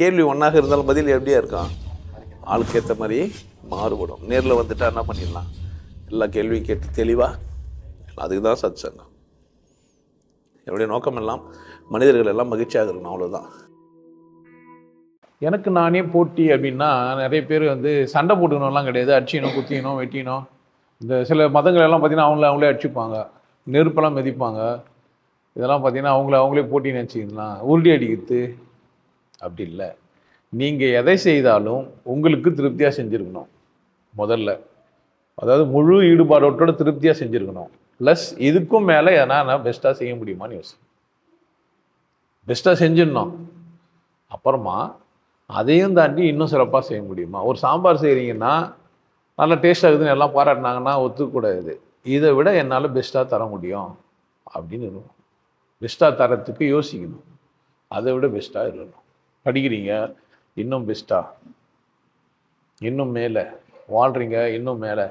கேள்வி ஒன்றாக இருந்தாலும் பதில் எப்படியா இருக்கும்? ஆளுக்கு ஏற்ற மாதிரி மாறுபடும். நேரில் வந்துட்டா என்ன பண்ணிடலாம்? எல்லா கேள்வியும் கேட்டு தெளிவாக அதுக்கு தான் சத் சங்கம் என்னுடைய நோக்கம் எல்லாம் மனிதர்கள் எல்லாம் மகிழ்ச்சியாக இருக்கணும் அவ்வளோதான் எனக்கு நானே போட்டி அப்படின்னா நிறைய பேர் வந்து சண்டை போட்டுக்கணும்லாம் கிடையாது. அடிச்சினோம் குத்தினோம் வெட்டினோம் இந்த சில மதங்கள் எல்லாம் பார்த்தீங்கன்னா அவங்கள அவங்களே அடிச்சுப்பாங்க. நெருப்பெல்லாம் மிதிப்பாங்க. இதெல்லாம் பார்த்தீங்கன்னா அவங்கள அவங்களே போட்டி நினச்சிக்கலாம் உருட்டி அடிக்கிறது. அப்படி இல்லை. நீங்கள் எதை செய்தாலும் உங்களுக்கு திருப்தியாக செஞ்சுருக்கணும். முதல்ல. அதாவது முழு ஈடுபாடோட்டோட திருப்தியாக செஞ்சுருக்கணும். ப்ளஸ் இதுக்கும் மேலே எதனா நான் பெஸ்ட்டாக செய்ய முடியுமான்னு யோசி பெஸ்ட்டாக செஞ்சிடணும். அப்புறமா அதையும் தாண்டி இன்னும் சிறப்பாக செய்ய முடியுமா? ஒரு சாம்பார் செய்கிறீங்கன்னா நல்லா டேஸ்ட்டாக இருக்குதுன்னு எல்லாம் பாராட்டினாங்கன்னா ஒத்துக்கூடாது. இதை விட என்னால் பெஸ்ட்டாக தர முடியும் அப்படின்னு இருக்கணும். பெஸ்ட்டாக தரத்துக்கு யோசிக்கணும். அதை விட பெஸ்ட்டாக இருக்கணும். படிக்கிறீங்க இன்னும் பெஸ்ட்டாக இன்னும் மேலே? வாழ்கிறீங்க இன்னும் மேலே?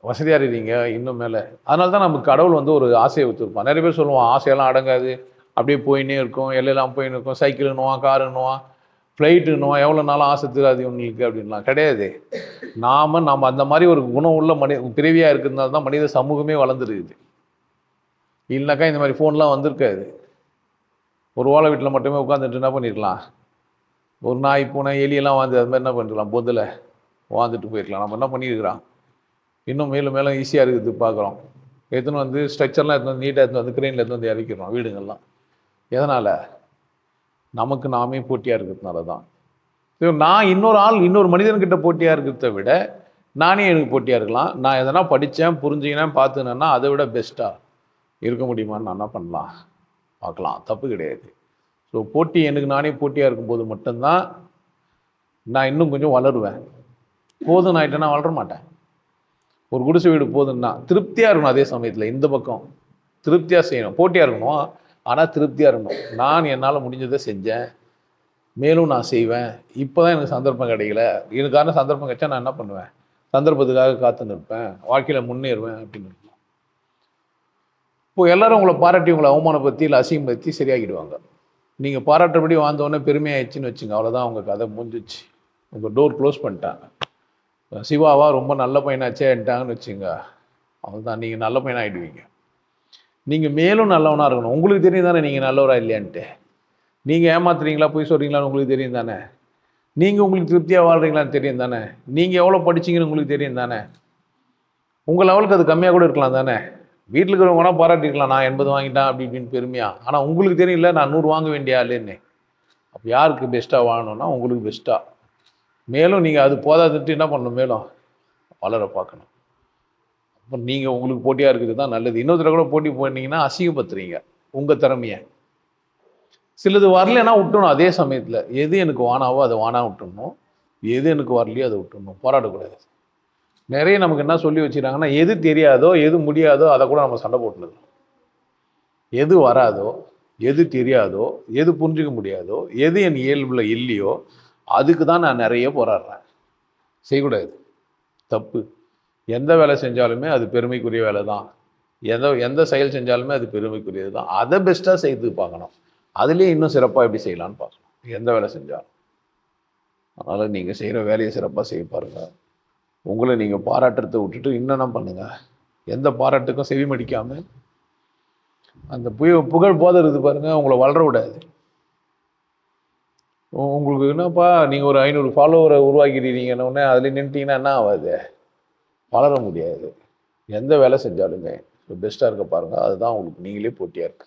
வசதியாக இருக்கீங்க இன்னும் மேலே? அதனால தான் நமக்கு கடவுள் வந்து ஒரு ஆசையை வச்சுருப்பான். நிறைய பேர் சொல்லுவான் ஆசையெல்லாம் அடங்காது. அப்படியே போயின்னே இருக்கும். எல்லாம் போயின்னு இருக்கும். சைக்கிள்னுவான் ஃப்ளைட் ஃப்ளைட்டுன்னுவான் எவ்வளோ நாளும் ஆசை தராது உங்களுக்கு அப்படின்லாம். கிடையாது. நாம் நம்ம அந்த மாதிரி ஒரு குணம் உள்ள மனி பிறவியாக இருக்கிறதுனால தான் மனித சமூகமே வளர்ந்துருக்குது. இல்லைனாக்கா இந்த மாதிரி ஃபோன்லாம் வந்திருக்காது. ஒரு ஓலை வீட்டில் மட்டுமே உட்காந்துட்டு என்ன பண்ணிருக்கலாம்? ஒரு நாய் பூனை எலியெல்லாம் வாழ்ந்து அது மாதிரி என்ன பண்ணிருக்கலாம்? பொந்தில் வாழ்ந்துட்டு போயிருக்கலாம். நம்ம என்ன பண்ணியிருக்கிறோம்? இன்னும் மேலும் மேலும் ஈஸியாக இருக்குது பார்க்குறோம். எடுத்துன்னு வந்து ஸ்ட்ரக்சர்லாம் எடுத்து வந்து நீட்டாக எடுத்து வந்து கிரெயினில் எடுத்து வந்து இறக்கிறோம் வீடுங்கள்லாம். எதனால்? நமக்கு நாமே போட்டியாக இருக்கிறதுனால தான். நான் இன்னொரு ஆள் இன்னொரு மனிதன்கிட்ட போட்டியாக இருக்கிறத விட நானே எனக்கு போட்டியாக இருக்கலாம். நான் எதனா படித்தேன் புரிஞ்சுக்கினேன் பார்த்துனேன்னா அதை விட பெஸ்ட்டாக இருக்க முடியுமான்னு நான் என்ன பண்ணலாம்? பார்க்கலாம். தப்பு கிடையாது. ஸோ போட்டி எனக்கு நானே போட்டியாக இருக்கும்போது மட்டும்தான் நான் இன்னும் கொஞ்சம் வளருவேன். போதும் ஆகிட்டேன்னா வளர மாட்டேன். ஒரு குடிசை வீடு போதுன்னா திருப்தியாக இருக்கணும் அதே சமயத்தில் இந்த பக்கம். திருப்தியாக செய்யணும். போட்டியாக இருக்கணும்? ஆனால் திருப்தியாக இருக்கணும். நான் என்னால் முடிஞ்சதை செஞ்சேன். மேலும் நான் செய்வேன். இப்போ தான் எனக்கு சந்தர்ப்பம் கிடைக்கல. எனக்கான சந்தர்ப்பம் கிடைச்சா நான் என்ன பண்ணுவேன்? சந்தர்ப்பத்துக்காக காத்து நிற்பேன். வாழ்க்கையில் முன்னேறுவேன் அப்படின்னு. இப்போ எல்லாரும் உங்களை பாராட்டி உங்களை அவமானப்படுத்தி இல்லை அசிங்கப்படுத்தி சரியாகிடுவாங்க. நீங்கள் பாராட்டுறபடி வாழ்ந்தோடனே பெருமையாயிடுச்சுன்னு வச்சுங்க அவ்வளோதான் அவங்க கதை முடிஞ்சிச்சு. உங்கள் டோர் க்ளோஸ் பண்ணிட்டாங்க. சிவாவா ரொம்ப நல்ல பையனாச்சேன்ட்டாங்கன்னு வச்சுங்க அவ்வளோதான் நீங்கள் நல்ல பையனாக ஆகிடுவீங்க நீங்கள் மேலும் நல்லவனாக இருக்கணும். உங்களுக்கு தெரியும் தானே நீங்கள் நல்லவராக இல்லையான்ட்டு. நீங்கள் ஏமாத்துறீங்களா போய் சொல்கிறீங்களான்னு உங்களுக்கு தெரியும் தானே. நீங்கள் உங்களுக்கு திருப்தியாக வாழ்கிறீங்களான்னு தெரியும் தானே. நீங்கள் எவ்வளோ படிச்சிங்கன்னு உங்களுக்கு தெரியும் தானே. உங்கள் லெவலுக்கு அது கம்மியாக கூட இருக்கலாம் தானே. வீட்டில் இருக்கிறவங்க பாராட்டிருக்கலாம் நான் எண்பது வாங்கிட்டேன் அப்படி இப்படின்னு பெருமையாக ஆனால் உங்களுக்கு தெரியல நான் நூறு வாங்க வேண்டிய ஆளுன்னு. அப்போ யாருக்கு பெஸ்ட்டாக வாங்கணும்னா உங்களுக்கு பெஸ்ட்டாக மேலும் நீங்கள் அது போதாதுட்டு என்ன பண்ணணும் மேலும்? வளர பார்க்கணும். அப்போ நீங்கள் உங்களுக்கு போட்டியாக இருக்கிறது தான் நல்லது. இன்னொருத்தர கூட போட்டி போனீங்கன்னா அசிங்கப்படுத்துறீங்க. உங்கள் திறமையை. சிலது வரலன்னா விட்டணும் அதே சமயத்தில். எது எனக்கு வானாவோ அதை வானா விட்டுணும். எது எனக்கு வரலையோ அதை விட்டுணும். போராடக்கூடாது. நிறைய நமக்கு என்ன சொல்லி வச்சுக்கிறாங்கன்னா எது தெரியாதோ எது முடியாதோ அதை கூட நம்ம சண்டை போட்டுனது எது வராதோ எது தெரியாதோ எது புரிஞ்சுக்க முடியாதோ எது என் இயல்பில் இல்லையோ அதுக்கு தான் நான் நிறைய போராடுறேன். செய்யக்கூடாது. தப்பு. எந்த வேலை செஞ்சாலுமே அது பெருமைக்குரிய வேலை தான். எந்த எந்த செயல் செஞ்சாலுமே அது பெருமைக்குரியது தான். அதை பெஸ்ட்டாக செய்து பார்க்கணும். அதுலேயே இன்னும் சிறப்பாக எப்படி செய்யலான்னு பார்க்கணும். எந்த வேலை செஞ்சாலும். அதனால் நீங்கள் செய்கிற வேலையை சிறப்பாக செய்ய பாருங்கள் உங்களை நீங்கள் பாராட்டுறதை விட்டுட்டு இன்னும் பண்ணுங்கள் எந்த பாராட்டுக்கும் செவி மடிக்காமல் அந்த புய புகழ் போதறது பாருங்கள் உங்களை வளர விடாது. உங்களுக்கு என்னப்பா நீங்கள் ஒரு ஐநூறு ஃபாலோவரை உருவாக்கிடுறீங்கன்னு உடனே அதில் நின்றுட்டீங்கன்னா என்ன ஆகாது வளர முடியாது. எந்த வேலை செஞ்சாலுமே பெஸ்ட்டாக இருக்க பாருங்கள் அதுதான் உங்களுக்கு நீங்களே போட்டியாக இருக்குது